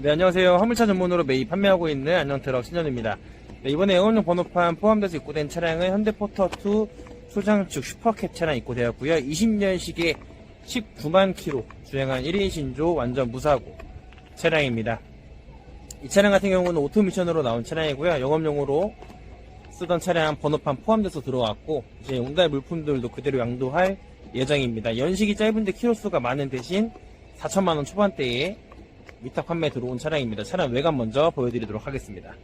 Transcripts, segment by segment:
네, 안녕하세요. 화물차 전문으로 매입 판매하고 있는 안녕트럭 신현입니다. 네, 이번에 영업용 번호판 포함돼서 입고된 차량은 현대포터2 소장축 슈퍼캡 차량 입고되었고요. 20년식에 19만 킬로 주행한 1인 신조 완전 무사고 차량입니다. 이 차량 같은 경우는 오토미션으로 나온 차량이고요. 영업용으로 쓰던 차량 번호판 포함돼서 들어왔고 이제 용달 물품들도 그대로 양도할 예정입니다. 연식이 짧은데 키로수가 많은 대신 4천만 원 초반대에 위탁 판매 들어온 차량입니다. 차량 외관 먼저 보여드리도록 하겠습니다.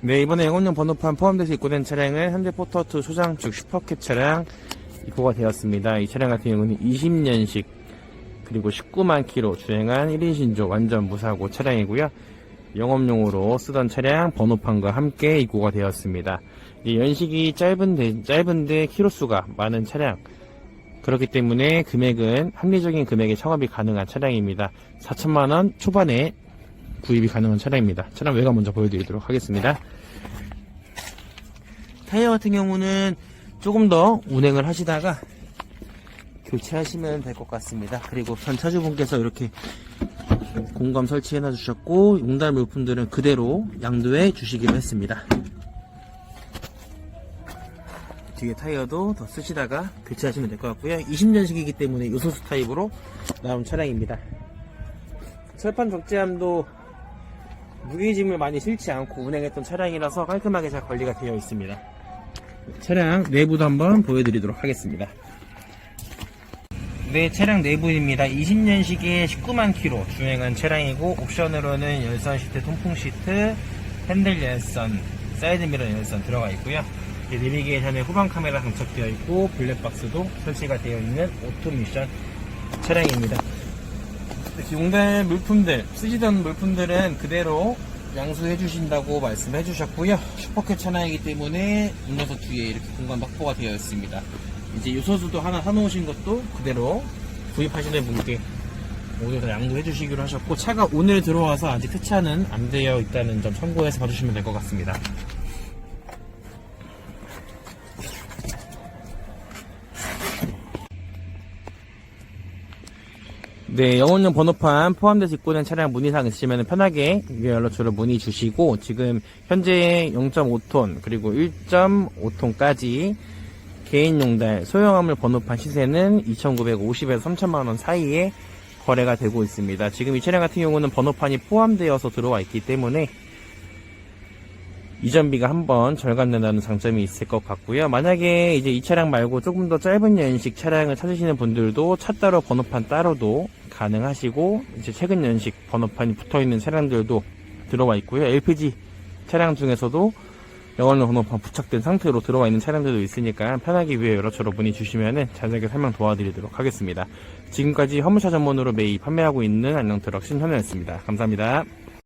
네, 이번에 영업용 번호판 포함돼서 입고된 차량은 현대 포터2 소장축 슈퍼캡 차량 입고가 되었습니다. 이 차량 같은 경우는 20년식 그리고 19만 킬로 주행한 1인 신조 완전 무사고 차량이고요. 영업용으로 쓰던 차량 번호판과 함께 입고가 되었습니다. 이 연식이 짧은데, 짧은데 키로수가 많은 차량. 그렇기 때문에 금액은 합리적인 금액에 청업이 가능한 차량입니다. 4천만원 초반에 구입이 가능한 차량입니다. 차량 외관 먼저 보여드리도록 하겠습니다. 타이어 같은 경우는 조금 더 운행을 하시다가 교체하시면 될 것 같습니다. 그리고 전 차주분께서 이렇게 공감 설치해 놔 주셨고 용달 물품들은 그대로 양도해 주시기로 했습니다. 뒤에 타이어도 더 쓰시다가 교체하시면 될 것 같고요. 20년식이기 때문에 요소수 타입으로 나온 차량입니다. 철판 적재함도 무게짐을 많이 실지 않고 운행했던 차량이라서 깔끔하게 잘 관리가 되어 있습니다. 차량 내부도 한번 보여드리도록 하겠습니다. 네, 차량 내부입니다. 20년식에 19만 킬로 주행한 차량이고 옵션으로는 열선 시트, 통풍 시트, 핸들 열선, 사이드 미러 열선 들어가 있고요. 내비게이션에 후방 카메라 장착되어 있고 블랙박스도 설치가 되어 있는 오토 미션 차량입니다. 용달 물품들, 쓰시던 물품들은 그대로 양수해 주신다고 말씀해 주셨고요. 슈퍼캡 차량이기 때문에 운전석 뒤에 이렇게 공간 확보가 되어 있습니다. 이제 요소수도 하나 사놓으신 것도 그대로 구입하시는 분께 모두 다 양도해 주시기로 하셨고 차가 오늘 들어와서 아직 세차는 안 되어 있다는 점 참고해서 봐주시면 될 것 같습니다. 네, 영업용 번호판 포함돼서 입고된 차량 문의사항 있으시면 편하게 연락처로 문의 주시고 지금 현재 0.5톤 그리고 1.5톤까지 개인 용달 소형 화물 번호판 시세는 2,950에서 3천만원 사이에 거래가 되고 있습니다. 지금 이 차량 같은 경우는 번호판이 포함되어서 들어와 있기 때문에 이전비가 한번 절감된다는 장점이 있을 것 같고요. 만약에 이제 이 차량 말고 조금 더 짧은 연식 차량을 찾으시는 분들도 차 따로 번호판 따로도 가능하시고 이제 최근 연식 번호판이 붙어 있는 차량들도 들어와 있고요. LPG 차량 중에서도 영원료 번호판 부착된 상태로 들어와 있는 차량들도 있으니까 편하게 위에 연락처로 문의 주시면 자세하게 설명 도와드리도록 하겠습니다. 지금까지 화물차 전문으로 매입 판매하고 있는 안녕트럭 신현우였습니다. 감사합니다.